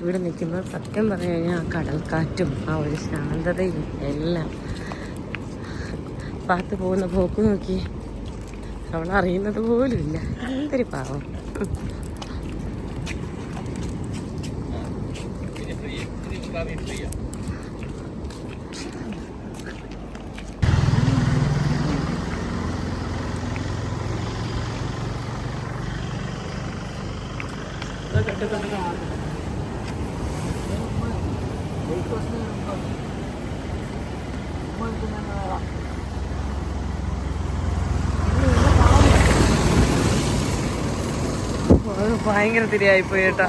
ഇവിടെ നിൽക്കുമ്പോൾ സത്യം പറഞ്ഞു കഴിഞ്ഞാൽ ആ കടൽക്കാറ്റും ആ ഒരു ശാന്തതയും എല്ലാം. പാത്ത് പോകുന്ന പോക്ക് നോക്കി. അവൾ അറിയുന്നത് പോലുമില്ല എന്തൊരു പാവം. ഭയങ്കര തിരിയായി പോയി കേട്ടോ.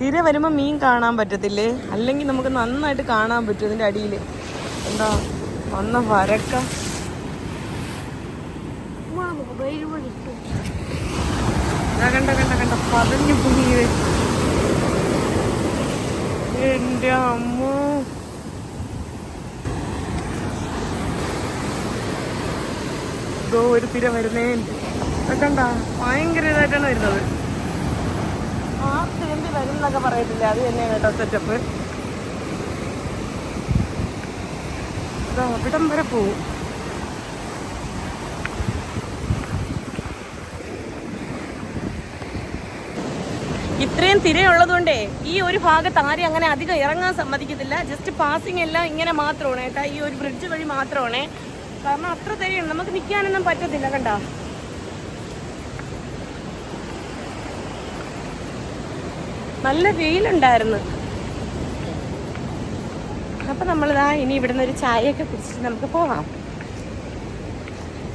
തിര വരുമ്പോ മീൻ കാണാൻ പറ്റത്തില്ലേ? അല്ലെങ്കിൽ നമുക്ക് നന്നായിട്ട് കാണാൻ പറ്റും ഇതിന്റെ അടിയിൽ എന്താ? വന്ന വരക്ക. ദാ കണ്ട കണ്ട കണ്ട പതഞ്ഞു പൊങ്ങി എന്റെ അമ്മ ഇതോ ഒരു തിര വരുന്നേ കണ്ട ഭയങ്കര ഇതായിട്ടാണ് വരുന്നത് ആ തിരണ്ടി വരുന്നൊക്കെ പറയത്തില്ല അത് തന്നെയാണ് കേട്ടോ സെറ്റപ്പ് ഇതാ അവിടം വരെ പോവും. ഇത്രയും തിരയുള്ളത് കൊണ്ടേ ഈ ഒരു ഭാഗത്ത് ആരും അങ്ങനെ അധികം ഇറങ്ങാൻ സമ്മതിക്കത്തില്ല. ജസ്റ്റ് പാസിംഗ് എല്ലാം ഇങ്ങനെ മാത്രമാണ് കേട്ടാ. ഈ ഒരു ബ്രിഡ്ജ് വഴി മാത്രമാണ്. കാരണം അത്ര തിരയാണ് നമുക്ക് നിൽക്കാനൊന്നും പറ്റത്തില്ല കണ്ട? നല്ല വെയിലുണ്ടായിരുന്നു. അപ്പൊ നമ്മളിതാ ഇനി ഇവിടുന്ന് ഒരു ചായയൊക്കെ കുടിച്ചിട്ട് നമുക്ക് പോവാം.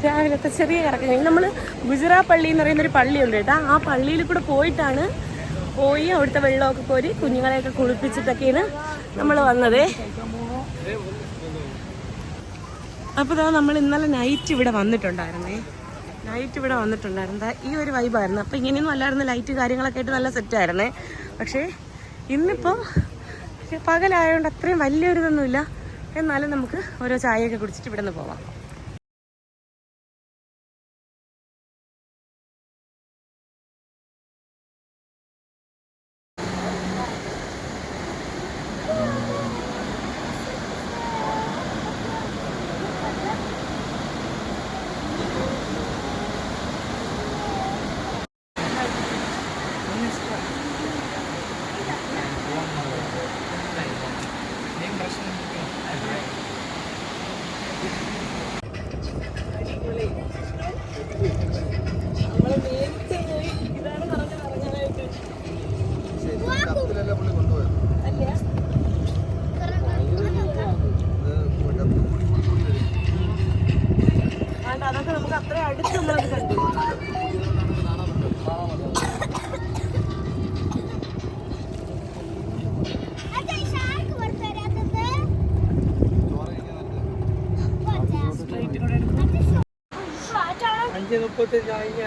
രാവിലത്തെ ചെറിയ കറക്കം. നമ്മൾ ഗുജറാ പള്ളി എന്ന് പറയുന്ന ഒരു പള്ളിയുണ്ട് കേട്ടോ. ആ പള്ളിയിൽ കൂടെ പോയിട്ടാണ് പോയി അവിടുത്തെ വെള്ളമൊക്കെ കോരി കുഞ്ഞുങ്ങളെയൊക്കെ കുളിപ്പിച്ചിട്ടൊക്കെയാണ് നമ്മൾ വന്നത്. അപ്പോൾ ഇതാ നമ്മൾ ഇന്നലെ നൈറ്റ് ഇവിടെ വന്നിട്ടുണ്ടായിരുന്നേ. നൈറ്റ് ഇവിടെ വന്നിട്ടുണ്ടായിരുന്നത്. ഈ ഒരു വൈബായിരുന്നു അപ്പോൾ ഇങ്ങനെയൊന്നും അല്ലായിരുന്നു ലൈറ്റ് കാര്യങ്ങളൊക്കെ ആയിട്ട് നല്ല സെറ്റായിരുന്നേ പക്ഷേ ഇന്നിപ്പോൾ പകലായതുകൊണ്ട് അത്രയും വലിയൊരു ഇതൊന്നുമില്ല എന്നാലും നമുക്ക് ഓരോ ചായയൊക്കെ കുടിച്ചിട്ട് ഇവിടെ നിന്ന് പോവാം കപ്പലല്ലേ പുള്ളി കൊണ്ടുപോയത് അതൊക്കെ നമുക്ക് അത്ര അടുത്ത് നമ്മളത് കണ്ടു അഞ്ച് മുപ്പത്തഞ്ച് കഴിഞ്ഞ